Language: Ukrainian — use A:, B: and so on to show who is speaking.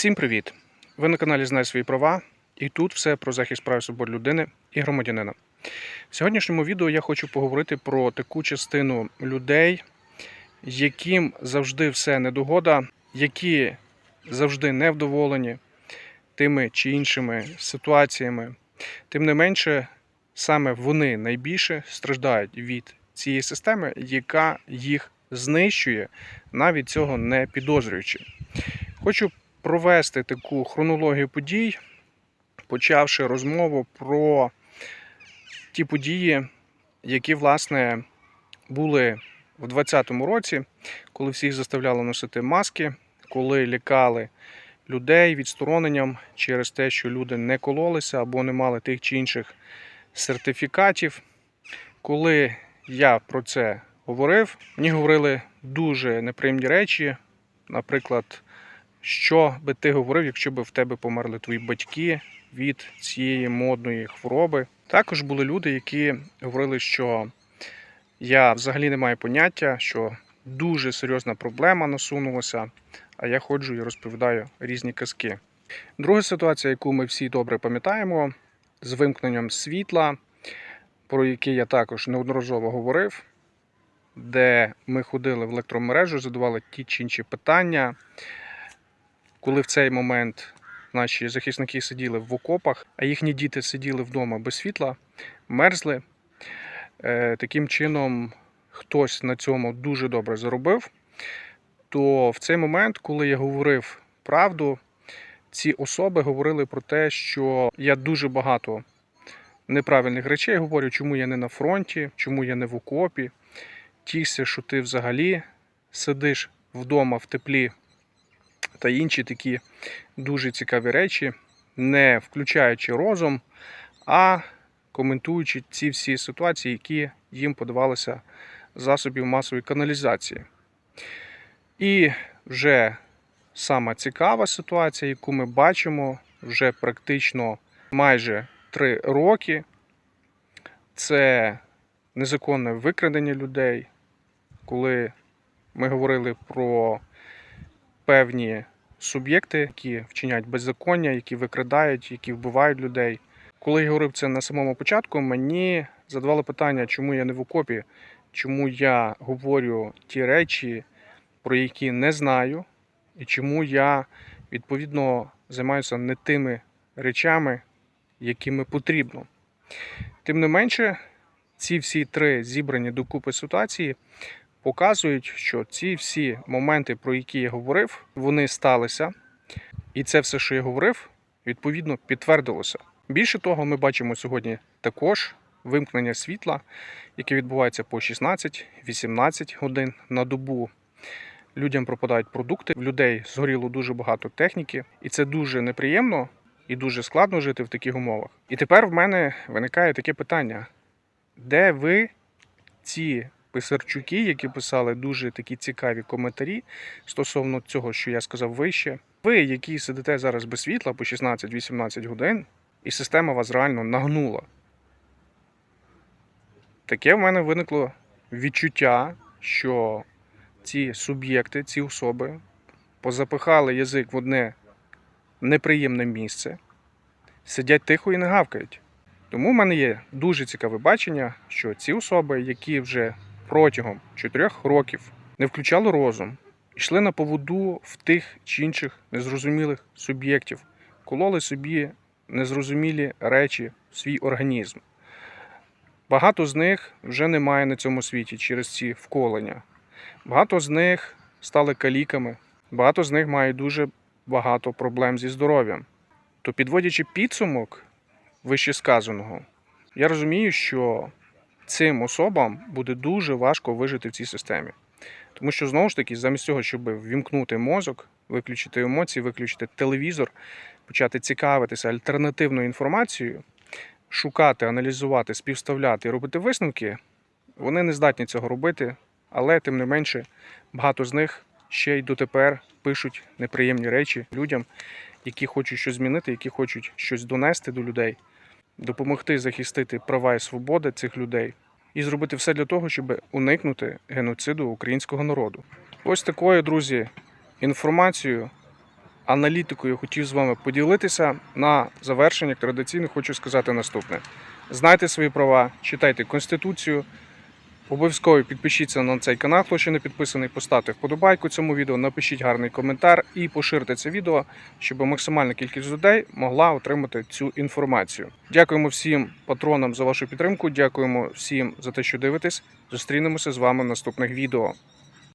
A: Всім привіт! Ви на каналі Знай свої права, і тут все про захист прав і свобод людини і громадянина. В сьогоднішньому відео я хочу поговорити про таку частину людей, яким завжди все недогода, які завжди невдоволені тими чи іншими ситуаціями. Тим не менше, саме вони найбільше страждають від цієї системи, яка їх знищує, навіть цього не підозрюючи. Хочу провести таку хронологію подій, почавши розмову про ті події, які, власне, були в 2020 році, коли всіх заставляли носити маски, коли лякали людей відстороненням через те, що люди не кололися або не мали тих чи інших сертифікатів. Коли я про це говорив, мені говорили дуже неприємні речі, наприклад. Що би ти говорив, якщо б в тебе померли твої батьки від цієї модної хвороби? Також були люди, які говорили, що я взагалі не маю поняття, що дуже серйозна проблема насунулася, а я ходжу і розповідаю різні казки. Друга ситуація, яку ми всі добре пам'ятаємо, з вимкненням світла, про яке я також неодноразово говорив, де ми ходили в електромережу, задавали ті чи інші питання коли в цей момент наші захисники сиділи в окопах, а їхні діти сиділи вдома без світла, мерзли. Е, Таким чином, хтось на цьому дуже добре заробив. То в цей момент, коли я говорив правду, ці особи говорили про те, що я дуже багато неправильних речей говорю, чому я не на фронті, чому я не в окопі. Тішся, що ти взагалі сидиш вдома в теплі та інші такі дуже цікаві речі, не включаючи розум, а коментуючи ці всі ситуації, які їм подавалися засобів масової каналізації. І вже сама цікава ситуація, яку ми бачимо вже практично майже три роки, це незаконне викрадення людей, коли ми говорили про певні суб'єкти, які вчиняють беззаконня, які викрадають, які вбивають людей. Коли я говорив це на самому початку, мені задавали питання, чому я не в окопі, чому я говорю ті речі, про які не знаю, і чому я відповідно займаюся не тими речами, якими потрібно. Тим не менше, ці всі три зібрані докупи ситуації показують, що ці всі моменти, про які я говорив, вони сталися. І це все, що я говорив, відповідно підтвердилося. Більше того, ми бачимо сьогодні також вимкнення світла, яке відбувається по 16-18 годин на добу. Людям пропадають продукти, в людей згоріло дуже багато техніки, і це дуже неприємно і дуже складно жити в таких умовах. І тепер в мене виникає таке питання: де ви ці писарчуки, які писали дуже такі цікаві коментарі стосовно цього, що я сказав вище. Ви, які сидите зараз без світла по 16-18 годин, і система вас реально нагнула. Таке в мене виникло відчуття, що ці суб'єкти, ці особи позапихали язик в одне неприємне місце, сидять тихо і не гавкають. Тому в мене є дуже цікаве бачення, що ці особи, які вже протягом 4 років не включали розум, йшли на поводу в тих чи інших незрозумілих суб'єктів, кололи собі незрозумілі речі в свій організм. Багато з них вже немає на цьому світі через ці вколення. Багато з них стали каліками, багато з них мають дуже багато проблем зі здоров'ям. То, підводячи підсумок вище сказаного, я розумію, що цим особам буде дуже важко вижити в цій системі. Тому що, знову ж таки, замість того, щоб вімкнути мозок, виключити емоції, виключити телевізор, почати цікавитися альтернативною інформацією, шукати, аналізувати, співставляти і робити висновки, вони не здатні цього робити, але тим не менше багато з них ще й дотепер пишуть неприємні речі людям, які хочуть щось змінити, які хочуть щось донести до людей допомогти захистити права і свободи цих людей і зробити все для того, щоб уникнути геноциду українського народу. Ось такою, друзі, інформацією аналітикою хотів з вами поділитися. На завершення традиційно хочу сказати наступне: знайте свої права, читайте Конституцію. Обов'язково підпишіться на цей канал, хто ще не підписаний, поставте вподобайку цьому відео, напишіть гарний коментар і поширте це відео, щоб максимальна кількість людей могла отримати цю інформацію. Дякуємо всім патронам за вашу підтримку. Дякуємо всім за те, що дивитесь. Зустрінемося з вами в наступних відео.